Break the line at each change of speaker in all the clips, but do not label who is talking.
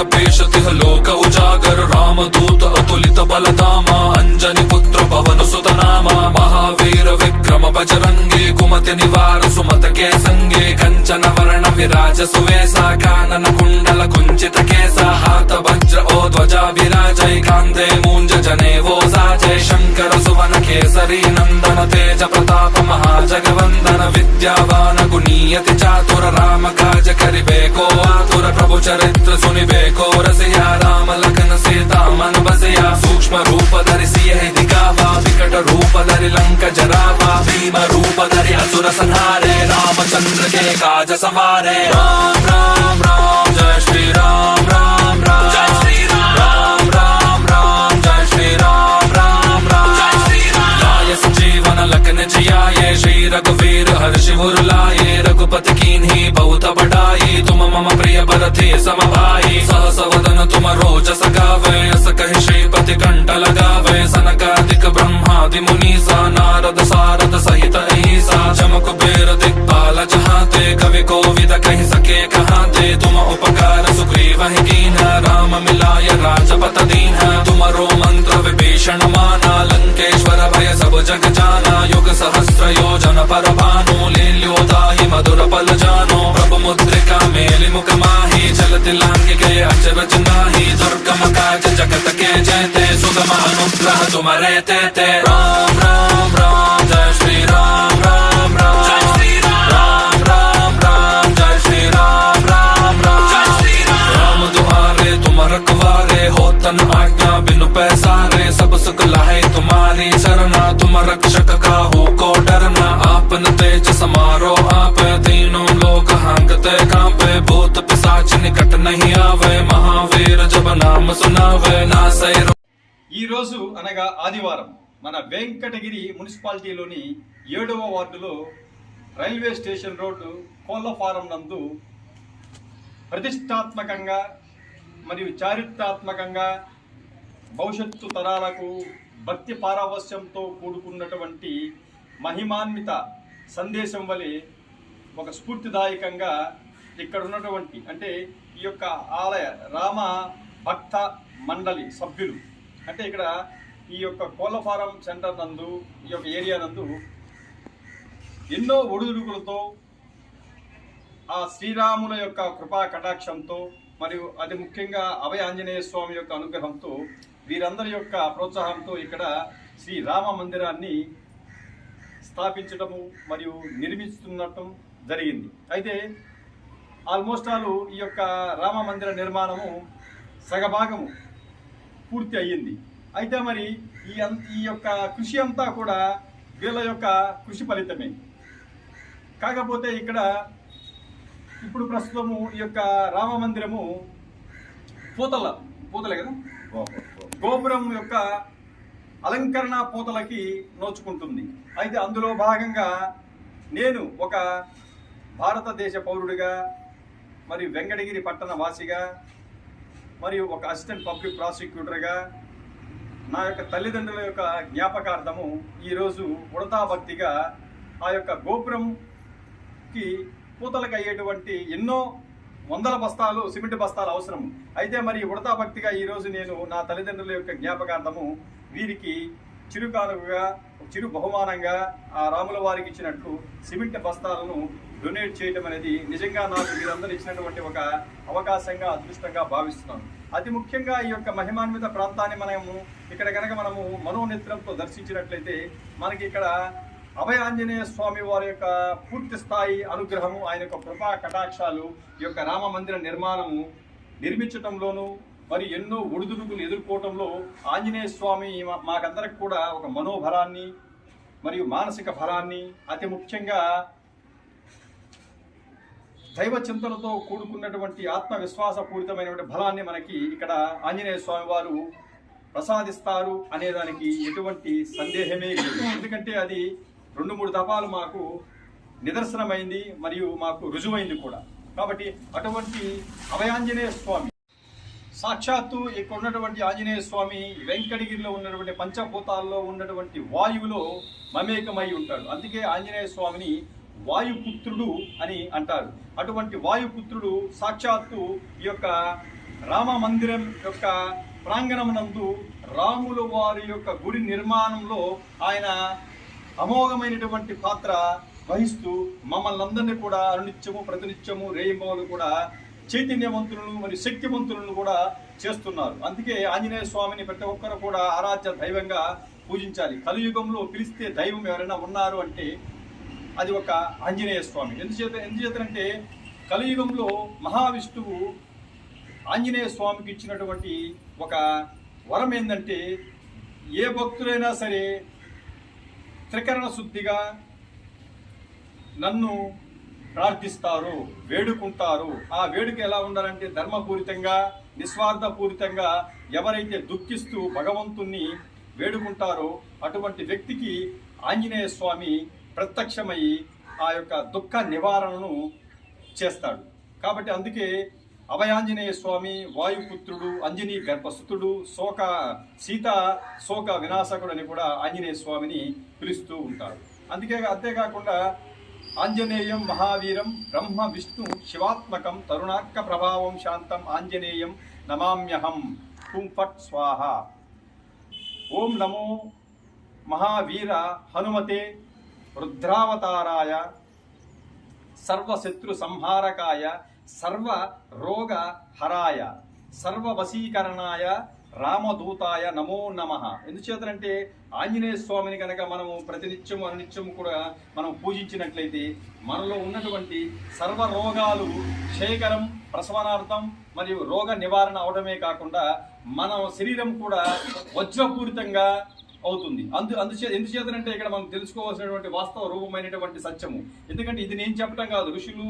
पेशति लोक उजागर रामदूत अतुलित बलधाम अञ्जनि पुत्र पवन सुत नाम महावीर विक्रम बजरङ्गे कुमति निवार सुमत के सङ्गे कञ्चन वर्ण विराज सुवेशा कानन कुण्डल कुञ्चित केसा हात वज्र ओ ध्वजा विराजय कान्धे मूञ्ज जनेवो साजय शङ्कर सुवन కేసరి నందన తేజ ప్రతాప మహాజగవందన విద్యావాన గుణీయతి చాతుర రామ కాజ కరిబేకో ఆతుర ప్రభు చరిత్ర సునిబేకో రసయా రామ లఖన సీతామన బసయా సూక్ష్మ రూప ధరిసి దిగావా వికట రూప ధరి లంక జరావా భీమ రూప ధరి అసుర సంహారే రామచంద్ర కే కాజ సవారే. రామ రామ రామ జయ శ్రీ రామ రామ రామ. संजीवन लखन श्री रघुवीर हर्षि उर लाए। रघुपति कीन्ही बहुत बढ़ाई तुम मम प्रिय भरते सम भाई। सहस वदन तुम रोज सगावे अस कहि श्रीपति कंठ लगावे। सनकादिक ब्रह्मादि मुनीसा नारद सारद सहित ऐसा चमक बेर दिक्पाल जहाते कवि कोविद कहि सके कहाते। तुम उपकार सुग्रीव ही राम मिलाय राजपत జగజానా యుగ సహస్ర యోజన పరభాను లీల్యోదాహి మధుర పలజానో ప్రభు ముద్రిక మేలి ముఖమాహి చలతిలాంగికే అచవచనాహి దుర్గమ కాజ జగత కే జయతే సుగమ అనుగ్రహ తుమరే తే తే. రామ शरणा तुम रक्षक का हो को डरना आपन तेज समारो आप तीनों लोक हांगते कांपे भूत पिशाच निकट नहीं आवे महावीर जब नाम सुनावे नासै
ఈ రోజు అనగా ఆదివారం మన వెంకటగిరి మున్సిపాలిటీలోని ఏడవ వార్డులో రైల్వే స్టేషన్ రోడ్డు కోళ్ళఫారం నందు ప్రతిష్టాత్మకంగా మరియు చారిత్రాత్మకంగా భవిష్యత్తు తరాలకు భక్తి పారవస్యంతో కూడుకున్నటువంటి మహిమాన్విత సందేశం వలె ఒక స్ఫూర్తిదాయకంగా ఇక్కడ ఉన్నటువంటి అంటే ఈ యొక్క ఆలయ రామ భక్త మండలి సభ్యులు అంటే ఇక్కడ ఈ యొక్క కోళ్ళఫారం సెంటర్ నందు ఈ యొక్క ఏరియా నందు ఎన్నో ఒడిదుడుకులతో ఆ శ్రీరాముల యొక్క కృపా కటాక్షంతో మరియు అది ముఖ్యంగా అభయ ఆంజనేయ స్వామి యొక్క అనుగ్రహంతో వీరందరి యొక్క ప్రోత్సాహంతో ఇక్కడ శ్రీ రామ మందిరాన్ని స్థాపించడము మరియు నిర్మిస్తున్నట్టు జరిగింది. అయితే ఆల్మోస్ట్ ఆల్ ఈ యొక్క రామ మందిర నిర్మాణము సగభాగము పూర్తి అయ్యింది. అయితే మరి ఈ అం- ఈ యొక్క కృషి అంతా కూడా వీళ్ళ యొక్క కృషి ఫలితమే. కాకపోతే ఇక్కడ ఇప్పుడు ప్రస్తుతము ఈ యొక్క రామ మందిరము పూతల పూతలే కదా? గోపురం యొక్క అలంకరణ పూతలకి నోచుకుంటుంది. అయితే అందులో భాగంగా నేను ఒక భారతదేశ పౌరుడిగా మరియు వెంకటగిరి పట్టణ వాసిగా మరియు ఒక అసిస్టెంట్ పబ్లిక్ ప్రాసిక్యూటర్గా నా యొక్క తల్లిదండ్రుల యొక్క జ్ఞాపకార్థము ఈరోజు ఉడతా భక్తిగా ఆ యొక్క గోపురంకి పూతలకు అయ్యేటువంటి ఎన్నో వందల బస్తాలు సిమెంట్ బస్తాలు అవసరం. అయితే మరి ఉడతా భక్తిగా ఈరోజు నేను నా తల్లిదండ్రుల యొక్క జ్ఞాపకార్థము వీరికి చిరు కానుకగా చిరు బహుమానంగా ఆ రాముల వారికి ఇచ్చినట్లు సిమెంట్ బస్తాలను డొనేట్ చేయడం అనేది నిజంగా నాకు వీరందరూ ఇచ్చినటువంటి ఒక అవకాశంగా అదృష్టంగా భావిస్తున్నాను. అతి ముఖ్యంగా ఈ యొక్క మహిమాన్విత ప్రాంతాన్ని మనము ఇక్కడ కనుక మనము మనోనేత్రంతో దర్శించినట్లయితే మనకి ఇక్కడ అభయ ఆంజనేయ స్వామి వారి యొక్క పూర్తి స్థాయి అనుగ్రహము ఆయన యొక్క కృపా కటాక్షాలు ఈ యొక్క రామ మందిర నిర్మాణము నిర్మించటంలోనూ మరి ఎన్నో ఒడిదుడుకులు ఎదుర్కోవటంలో ఆంజనేయ స్వామి మా- మాకందరికి కూడా ఒక మనోబలాన్ని మరియు మానసిక బలాన్ని అతి ముఖ్యంగా దైవ చింతనతో కూడుకున్నటువంటి ఆత్మవిశ్వాసపూరితమైనటువంటి బలాన్ని మనకి ఇక్కడ ఆంజనేయ స్వామి వారు ప్రసాదిస్తారు అనేదానికి ఎటువంటి సందేహమే లేదు. ఎందుకంటే అది రెండు మూడు తపాలు మాకు నిదర్శనమైంది మరియు మాకు రుజువైంది కూడా. కాబట్టి అటువంటి అభయాంజనేయ స్వామి సాక్షాత్తు ఇక్కడ ఉన్నటువంటి ఆంజనేయ స్వామి వెంకటగిరిలో ఉన్నటువంటి పంచభూతాల్లో ఉన్నటువంటి వాయువులో మమేకమై ఉంటాడు. అందుకే ఆంజనేయ స్వామిని వాయుపుత్రుడు అని అంటారు. అటువంటి వాయుపుత్రుడు సాక్షాత్తు ఈ యొక్క రామ మందిరం యొక్క ప్రాంగణమునందు రాముల వారి యొక్క గుడి నిర్మాణంలో ఆయన అమోఘమైనటువంటి పాత్ర వహిస్తూ మమ్మల్ని అందరినీ కూడా అనునిత్యము ప్రతినిత్యము రేయింబవలు కూడా చైతన్యవంతులను మరియు శక్తివంతులను కూడా చేస్తున్నారు. అందుకే ఆంజనేయ స్వామిని ప్రతి ఒక్కరు కూడా ఆరాధ్య దైవంగా పూజించాలి. కలియుగంలో పిలిస్తే దైవం ఎవరైనా ఉన్నారు అంటే అది ఒక ఆంజనేయ స్వామి. ఎందుచేత ఎందుచేతనంటే కలియుగంలో మహావిష్ణువు ఆంజనేయ స్వామికి ఇచ్చినటువంటి ఒక వరం ఏంటంటే ఏ భక్తులైనా సరే త్రికరణ శుద్ధిగా నన్ను ప్రార్థిస్తారు వేడుకుంటారు. ఆ వేడుక ఎలా ఉండాలంటే ధర్మపూరితంగా నిస్వార్థపూరితంగా ఎవరైతే దుఃఖిస్తూ భగవంతుణ్ణి వేడుకుంటారో అటువంటి వ్యక్తికి ఆంజనేయ స్వామి ప్రత్యక్షమై ఆ యొక్క దుఃఖ నివారణను చేస్తాడు. కాబట్టి అందుకే అభయాంజనేయ స్వామి వాయుపుత్రుడు అంజనీ గర్భసుతుడు శోక సీత శోక వినాశకుడు అని కూడా ఆంజనేయ స్వామిని పిలుస్తూ ఉంటారు. అందుకే అంతేకాకుండా ఆంజనేయం మహావీరం బ్రహ్మ విష్ణు శివాత్మకం తరుణార్క ప్రభావం శాంతం ఆంజనేయం నమామ్యహం హుం ఫట్ స్వాహ. ఓం నమో మహావీర హనుమతే రుద్రావతారాయ సర్వశత్రు సంహారకాయ సర్వ రోగ హరాయ సర్వ వశీకరణాయ రామదూతాయ నమో నమ. ఎందుచేతనంటే ఆంజనేయ స్వామిని కనుక మనము ప్రతినిత్యము అనునిత్యము కూడా మనం పూజించినట్లయితే మనలో ఉన్నటువంటి సర్వ రోగాలు క్షయకరం ప్రసవనార్థం మరియు రోగ నివారణ అవడమే కాకుండా మన శరీరం కూడా వజ్రపూరితంగా అవుతుంది. అందు అందుచే ఎందుచేతనంటే ఇక్కడ మనం తెలుసుకోవాల్సినటువంటి వాస్తవ రూపమైనటువంటి సత్యము. ఎందుకంటే ఇది నేను చెప్పడం కాదు. ఋషులు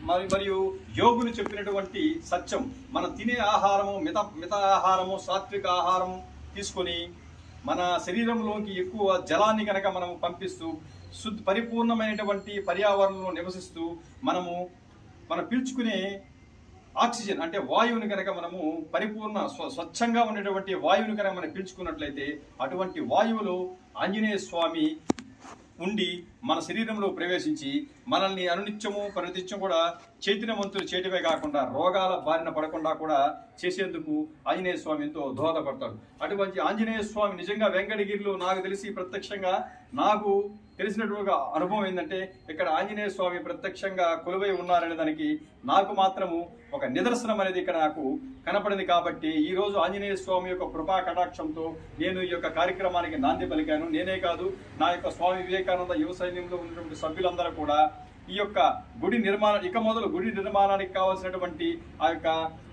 మరి మరియు యోగులు చెప్పినటువంటి సత్యం మనం తినే ఆహారము మిత మిత ఆహారము సాత్విక ఆహారం తీసుకొని మన శరీరంలోకి ఎక్కువ జలాన్ని కనుక మనము పంపిస్తూ శుద్ధ పరిపూర్ణమైనటువంటి పర్యావరణంలో నివసిస్తూ మనము మనం పీల్చుకునే ఆక్సిజన్ అంటే వాయువుని కనుక మనము పరిపూర్ణ స్వ స్వచ్ఛంగా ఉండేటువంటి వాయువుని కనుక మనం పీల్చుకున్నట్లయితే అటువంటి వాయువులో ఆంజనేయ స్వామి ఉండి మన శరీరంలో ప్రవేశించి మనల్ని అనునిత్యము ప్రతిత్యం కూడా చైతన్యవంతులు చేయటమే కాకుండా రోగాల బారిన పడకుండా కూడా చేసేందుకు ఆంజనేయ స్వామి ఎంతో దోహదపడతాడు. అటువంటి ఆంజనేయ స్వామి నిజంగా వెంకటగిరిలో నాకు తెలిసి ప్రత్యక్షంగా నాకు తెలిసినటువంటి అనుభవం ఏంటంటే ఇక్కడ ఆంజనేయ స్వామి ప్రత్యక్షంగా కొలువై ఉన్నారనే దానికి నాకు మాత్రము ఒక నిదర్శనం అనేది ఇక్కడ నాకు కనపడింది కాబట్టి ఈ రోజు ఆంజనేయ స్వామి యొక్క కృపా కటాక్షంతో నేను ఈ యొక్క కార్యక్రమానికి నాంది పలికాను. నేనే కాదు నా యొక్క స్వామి వివేకానంద యువ సైన్యంలో ఉన్నటువంటి సభ్యులందరూ కూడా ఈ యొక్క గుడి నిర్మాణం ఇక మొదలు గుడి నిర్మాణానికి కావాల్సినటువంటి ఆ యొక్క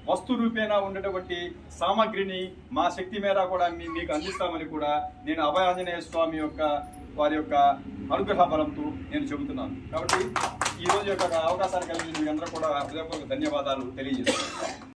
వస్తు రూపేణా ఉన్నటువంటి సామాగ్రిని మా శక్తి మేర కూడా మీకు అందిస్తామని కూడా నేను అభయ ఆంజనేయ స్వామి యొక్క వారి యొక్క అనుగ్రహ బలంతో నేను చెబుతున్నాను. కాబట్టి ఈ రోజు యొక్క అవకాశాన్ని కలిగి మీ అందరూ కూడా హృదయపూర్వక ధన్యవాదాలు తెలియజేస్తున్నాను.